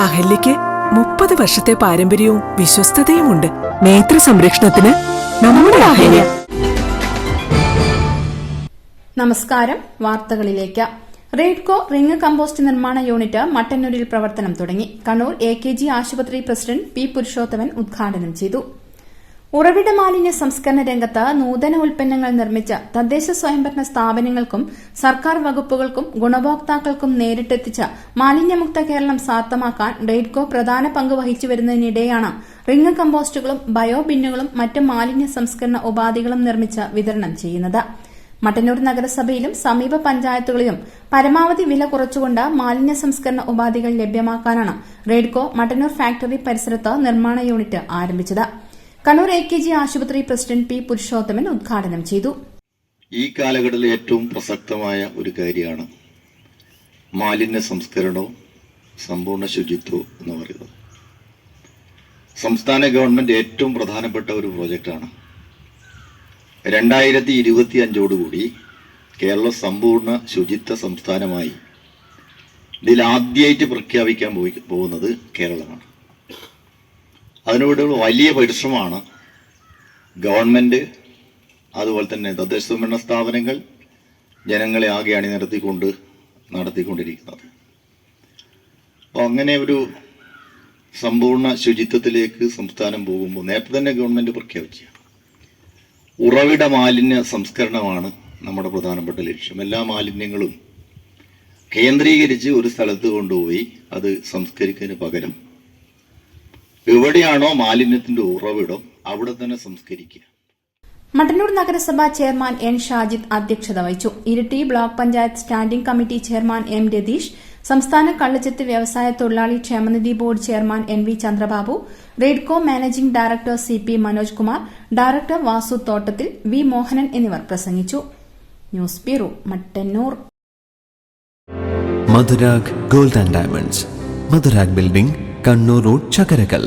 അഹല്യയ്ക്ക് മുപ്പത് വർഷത്തെ പാരമ്പര്യവും വിശ്വസ്തതയുമുണ്ട്. നേത്ര സംരക്ഷണത്തിന് നമ്മുടെ അഹല്യ. നമസ്കാരം. വാർത്തകളിലേക്ക്. റെയ്ഡ്കോ റിംഗ് കമ്പോസ്റ്റ് നിർമ്മാണ യൂണിറ്റ് മട്ടന്നൂരിൽ പ്രവർത്തനം തുടങ്ങി. കണ്ണൂർ എ കെ ജി ആശുപത്രി പ്രസിഡന്റ് പി പുരുഷോത്തമൻ ഉദ്ഘാടനം ചെയ്തു. ഉറവിട മാലിന്യ സംസ്കരണ രംഗത്ത് നൂതന ഉൽപ്പന്നങ്ങൾ നിർമ്മിച്ച തദ്ദേശ സ്വയംഭരണ സ്ഥാപനങ്ങൾക്കും സർക്കാർ വകുപ്പുകൾക്കും ഗുണഭോക്താക്കൾക്കും നേരിട്ടെത്തിച്ച മാലിന്യമുക്ത കേരളം സാർത്ഥമാക്കാൻ റെയ്ഡ്കോ പ്രധാന പങ്ക് വഹിച്ചു വരുന്നതിനിടെയാണ് റിംഗ് കമ്പോസ്റ്റുകളും ബയോ ബിന്നുകളും മറ്റ് മാലിന്യ സംസ്കരണ ഉപാധികളും നിർമ്മിച്ച് വിതരണം ചെയ്യുന്നത്. മട്ടന്നൂർ നഗരസഭയിലും സമീപ പഞ്ചായത്തുകളിലും പരമാവധി വില കുറച്ചുകൊണ്ട് മാലിന്യ സംസ്കരണ ഉപാധികൾ ലഭ്യമാക്കാനാണ് റെയ്ഡ്കോ മട്ടന്നൂർ ഫാക്ടറി പരിസരത്ത് നിർമ്മാണ യൂണിറ്റ് ആരംഭിച്ചത്. കണ്ണൂർ എ കെ ജി ആശുപത്രി പ്രസിഡന്റ് പി പുരുഷോത്തമൻ ഉദ്ഘാടനം ചെയ്തു. ഈ കാലഘട്ടത്തിൽ ഏറ്റവും പ്രസക്തമായ ഒരു കാര്യമാണ് മാലിന്യ സംസ്കരണവും സമ്പൂർണ ശുചിത്വവും എന്ന് പറയുന്നത്. സംസ്ഥാന ഗവൺമെന്റ് ഏറ്റവും പ്രധാനപ്പെട്ട ഒരു പ്രോജക്റ്റാണ്. രണ്ടായിരത്തി ഇരുപത്തി അഞ്ചോടുകൂടി കേരളം സമ്പൂർണ ശുചിത്വ സംസ്ഥാനമായി ഇതിൽ ആദ്യമായിട്ട് പ്രഖ്യാപിക്കാൻ പോയി പോകുന്നത് കേരളമാണ്. അതിനോട് വലിയ പരിശ്രമമാണ് ഗവൺമെന്റ് അതുപോലെ തന്നെ തദ്ദേശ സ്വയംഭരണ സ്ഥാപനങ്ങൾ ജനങ്ങളെ ആകെ അണിനിരത്തിക്കൊണ്ട് നടത്തിക്കൊണ്ടിരിക്കുന്നത്. അപ്പോൾ അങ്ങനെ ഒരു സമ്പൂർണ ശുചിത്വത്തിലേക്ക് സംസ്ഥാനം പോകുമ്പോൾ നേരത്തെ തന്നെ ഗവൺമെന്റ് പ്രഖ്യാപിച്ച ഉറവിട മാലിന്യ സംസ്കരണമാണ് നമ്മുടെ പ്രധാനപ്പെട്ട ലക്ഷ്യം. എല്ലാ മാലിന്യങ്ങളും കേന്ദ്രീകരിച്ച് ഒരു സ്ഥലത്ത് കൊണ്ടുപോയി അത് സംസ്കരിക്കുന്നതിന് പകരം എവിടെയാണോ മാലിന്യത്തിന്റെ ഉറവിടം അവിടെ തന്നെ സംസ്കരിക്കുക. മട്ടന്നൂർ നഗരസഭ ചെയർമാൻ എൻ ഷാജിദ് അധ്യക്ഷത വഹിച്ചു. Iritty block panchayat standing committee chairman M Ratheesh സംസ്ഥാന കള്ളച്ചെത്ത് വ്യവസായ തൊഴിലാളി ക്ഷേമനിധി board chairman N V Chandrababu Raidco managing director C P Manoj Kumar director Vasu Thottathil V Mohanan എന്നിവർ പ്രസംഗിച്ചു. News bureau Mattannur. Madhurag gold and diamonds. Madhurag building Kannur road Chakkarakkal.